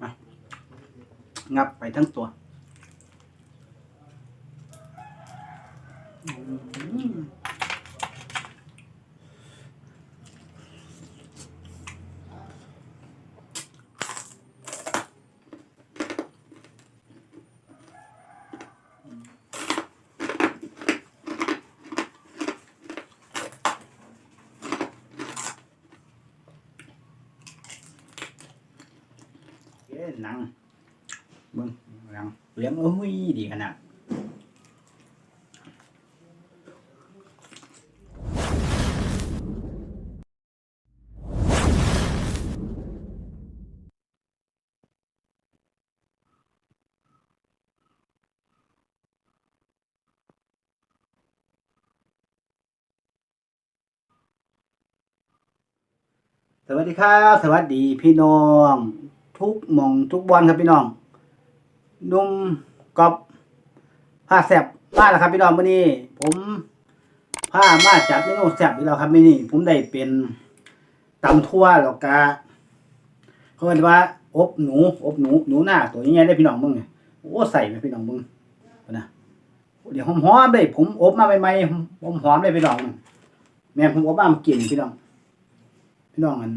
มางับไปทั้งตัว อืม ด้หนังเบิ่งหนังเลี้ยงโอ้ยดีขนาดสวัสดีครับ สวัสดีพี่น้อง ทุกหมองทุกบอลครับพี่น้องนุ่มกอบผ้าแสบมาแล้วครับพี่น้องวันนี้ ผมผ้ามาจัดเมนูแสบอีกแล้วครับมื้อนี้ผมได้เป็นตำทั่วแล้วก็เขาเรียกว่าอบหนูอบหนูหนูหน้าตัวใหญ่ๆได้พี่น้องมึงเนี่ยโอ้ใส่ไหมพี่น้องมึงนะเดี๋ยวหอมๆเลยผมอบมาใหม่ๆหอมๆเลยพี่น้องแม่ผมอบมามากินพี่น้องพี่น้องอัน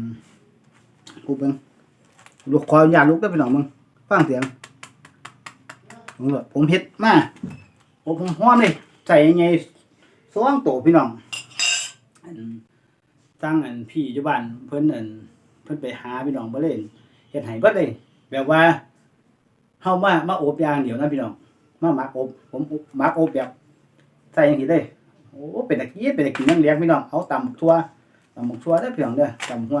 กูเบิ่ง ลูกคอยยาลูกได้อพี่น้องมึงฟังเสียงผมแบบผมเฮ็ดมาผมผมฮ้อนเลยใส่ยังไงสองโตพี่น้องอันตั้งอันพี่อยู่บ้านเพิ่นอันเพิ่นไปหาพี่น้องบ่เล่นเฮ็ดให้เบิดเลยแบบว่าเฮามามาอบยางเดียวนะพี่น้องมาหมักอบ ผมหมักอบแบบใส่อย่างนี้เลยโอ้เป็นตะกี้เป็นตะกี้นั่งเลี้ยงพี่น้องเอาตำบักทั่วตำหมกชัวได้เพียงเด้อตำหัว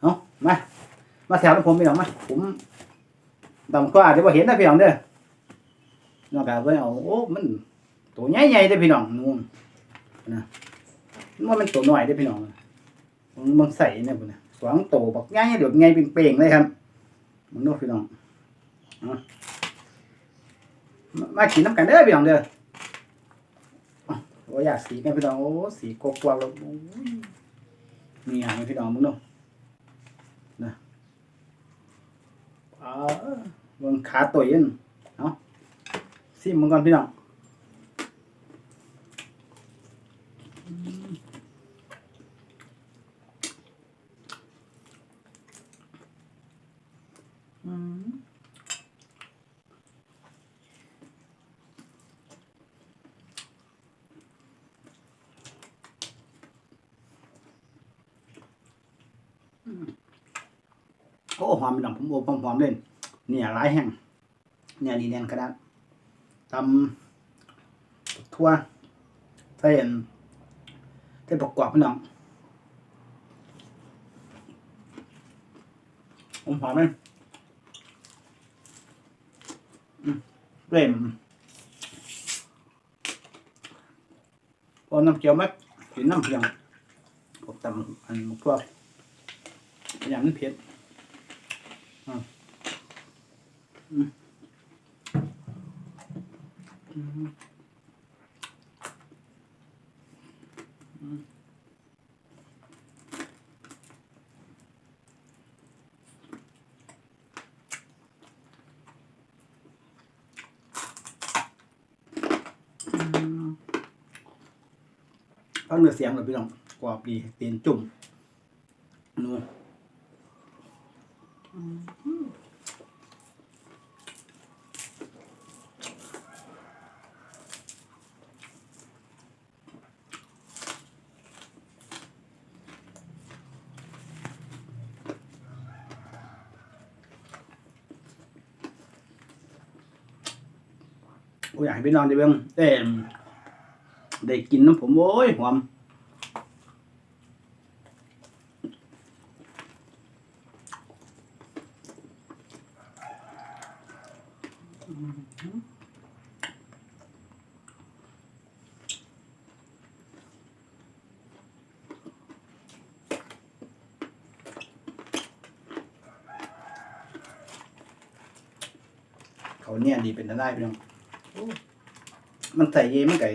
เอามา มาแถวของผมพี่น้องมาผมตำก็อาจจะว่าเห็นได้เพียงเด้อนอกจากว่าเอาโอ้มันตัวใหญ่ๆได้พี่น้องนู่นนะนว่ามันตัวน้อยได้พี่น้องมันมันใส่เนี่ยพุ่นนะสองโตวบักใหญ่เดี๋ยวใหญ่เป่งๆเลยครับมันนู่นพี่น้องมามากินน้ำกันเด้อพี่น้องเด้อโอ้ยอยากสีกันพี่น้องโอ้สีกกวาวแล้วโอ้ยนี่างพี่น้องมึงเนาะอ่า เบิ่งขาตัวยันเนาซิมมึงก่อนพี่น้อง หอมพี่น้องผมโอ้หอมหอมๆเลยเนี่ยหลายแห้งเนี่ยนี่แน่นกระดาษตำทั่วใส่อันใส่ประกอบพี่น้องผมหอมไหมอืมเริ่มพอน้ำเจียวไหมกินน้ำเพียงผมตำอันทั่วอย่างนั้นเผ็ดฟังเนื้อเสียงเลยพี่น้องกรอบดีตีนจุ่มนัว โอ้ยอยากให้พี่น้องได้เบิ่งได้ได้กินน้ำผมโอ้ยหอมเขาเนี่ยดีเป็นได้พี่น้อง มันใส่เยมันไก่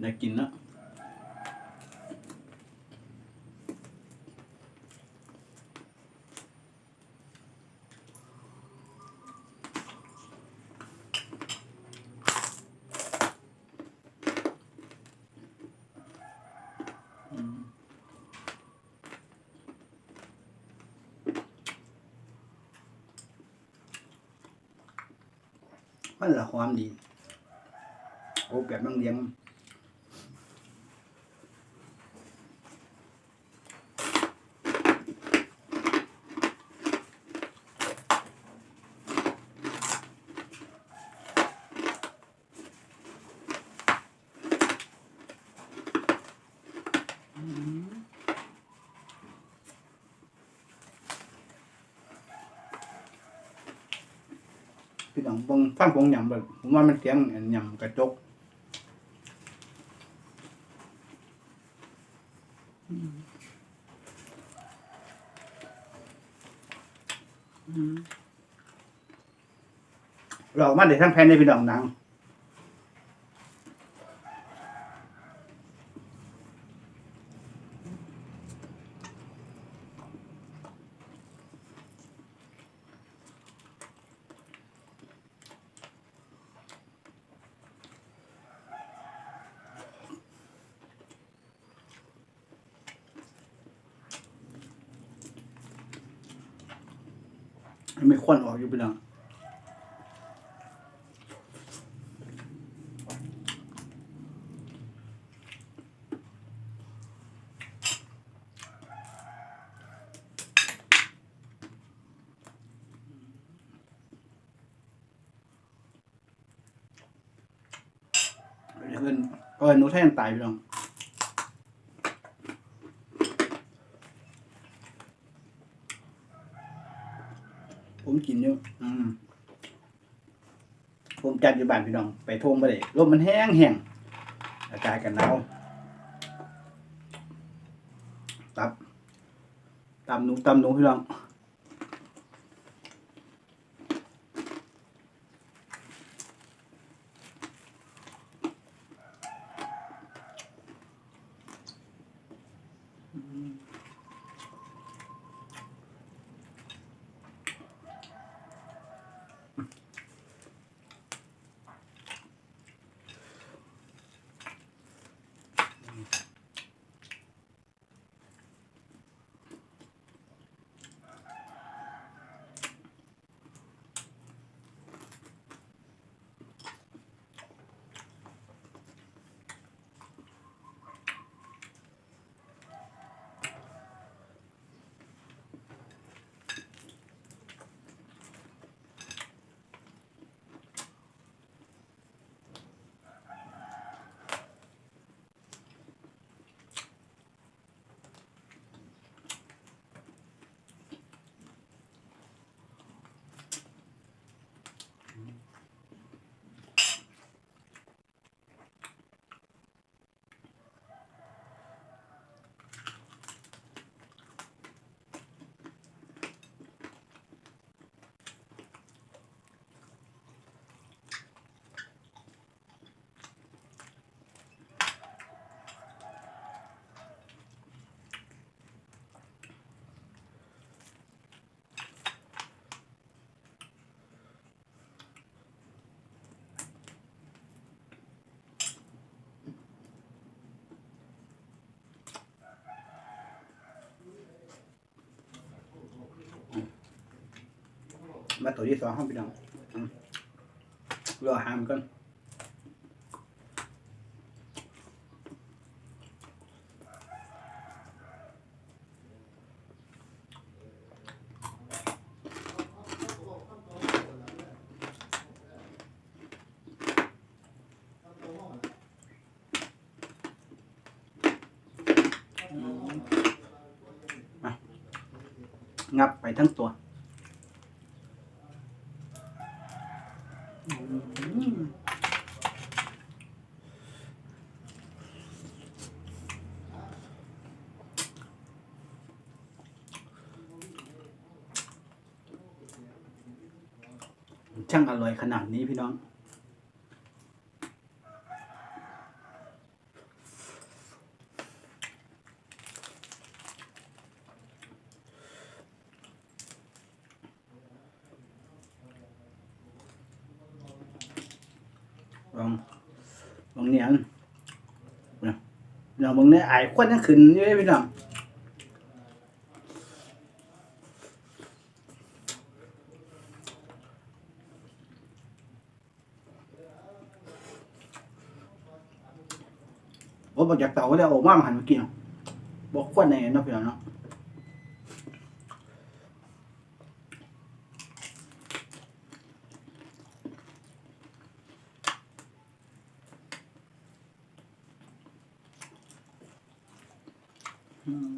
ได้กินเนอะ มันละหอมดีโอ้แบบบางเลี้ยง พี่น้องเบงฟังผมยำแบบผมว่ามันเสียงอันยำกระจกเรามาเดี๋ยวทั้งแผ่นในพี่น้องหนัง ไม่ควันออกอยู่พี่น้องเดี๋ยวเพิ่นก็หนูแท่งตายพี่น้องผม กินอยู่อืมผมจัดอยู่บ้านพี่น้อง ไปทงไปเลยลมมันแห้งแห้งอากาศกันหนาวตับตำหนูตำหนูพี่น้อง มาตัวที่สองห้องพี่น้องรอหามก่อนงับไปทั้งตัว ช่างอร่อยขนาดนี้พี่น้อง ลอง ลองเนียนนะพี่น้องมึงเนี่ยไอ้ควันยังขึ้นอยู่เลยพี่น้อง บอกจากเตาก็ได้ออกมามาหันมากินบอกควนในเนาะพี่น้องเนาะอืม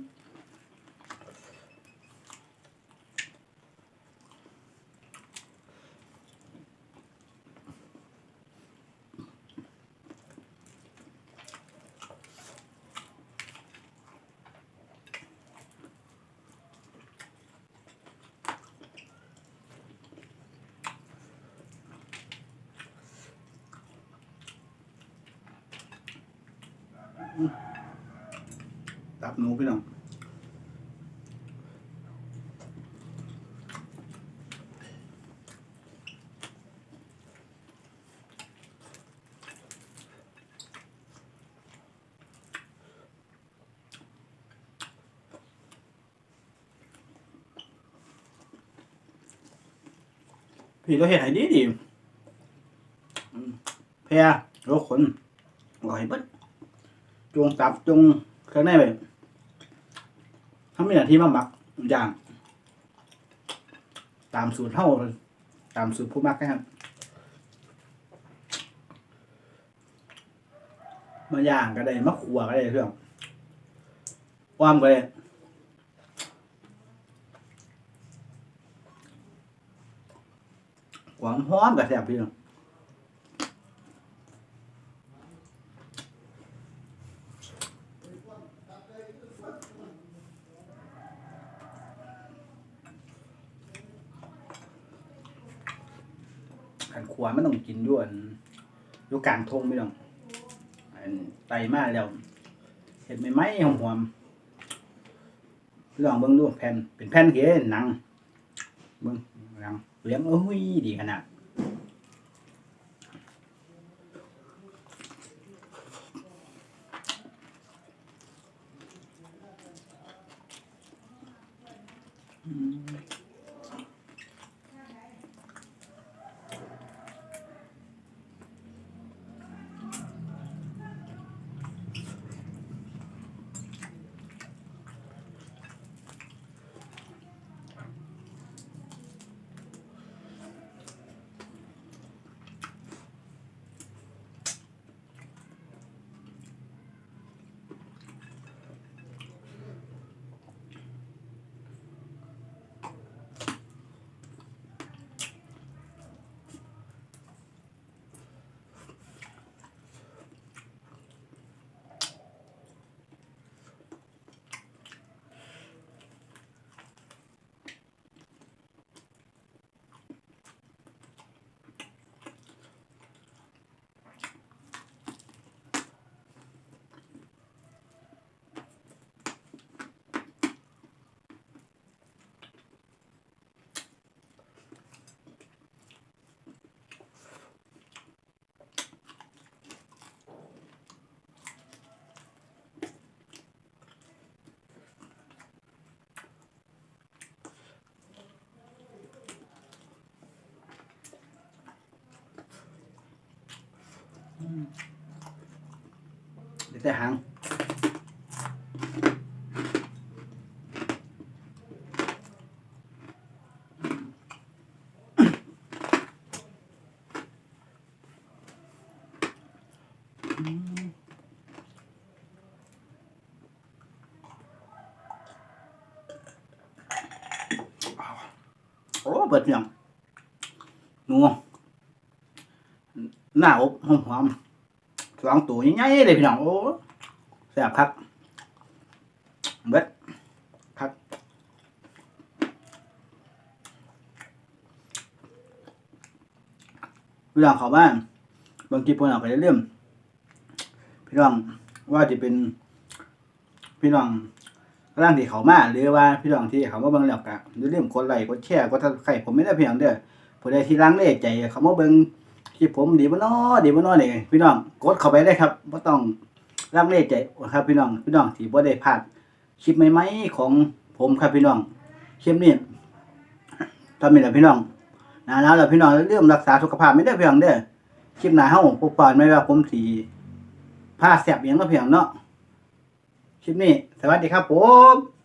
ตับหนูพี่น้องพี่เราเห็นให้ดีดีแพรโรคขนลอยบิด จงตับจงเครื่องในไปทำมีหน้าที่มาหมักอย่าง ตามสูตรเท่าตามสูตรผู้มักนะครับมาย่างก็ได้มาขัวก็ได้เรื่องว่ามก็ได้หวานหอมกับแซ่บพี่น้อง ขัวไมันต้องกินด้วยอยู่กลางทงไม่ต้องไตมาแล้วเห็ดไม่ไหมหอมหอมลองเบิ้งดูแผ่นเป็นแผ่นเก๋หนังเบิ้งหนังเลี้ยงโอ้ยดีขนาด เดี๋ยวแต่หางโอ้เปิดเพียงนัวหน้าอบหอมหอม สองตัวใหญ่ๆเลยพี่น้องโอ้แซ่บครับเบ็ดครับพี่น้องเขาบ้านบางทีพวกเราไปเรื่อยพี่น้องว่าจะเป็น พี่น้องร่างที่เขามาหรือว่าพี่น้องที่เขามาเบิ่งแล้วก็อย่าลืมกดไลค์กดแชร์กดซับสไครผมไม่ได้เพียงเด้อผู้ใดที่ลังเล่ใจเขามาเบิ่ง คลิปผมดีบ่น้อดีบ่น้อนี่พี่น้องกดเข้าไปได้ครับบ่ต้องลังเลใจครับพี่น้องพี่น้องที่บ่ได้พลาดคลิปใหม่ๆของผมครับพี่น้องคลิปนี้ทำนี่แหละพี่น้องนาหนาวแล้วพี่น้องเรื่องรักษาสุขภาพไม่ได้อพี่น้องเด้อคลิปหน้าเฮาพบกันไม่ว่าผมสิผ้าแสบอย่างเนาะเพียงเนาะคลิปนี้ สวัสดีครับผม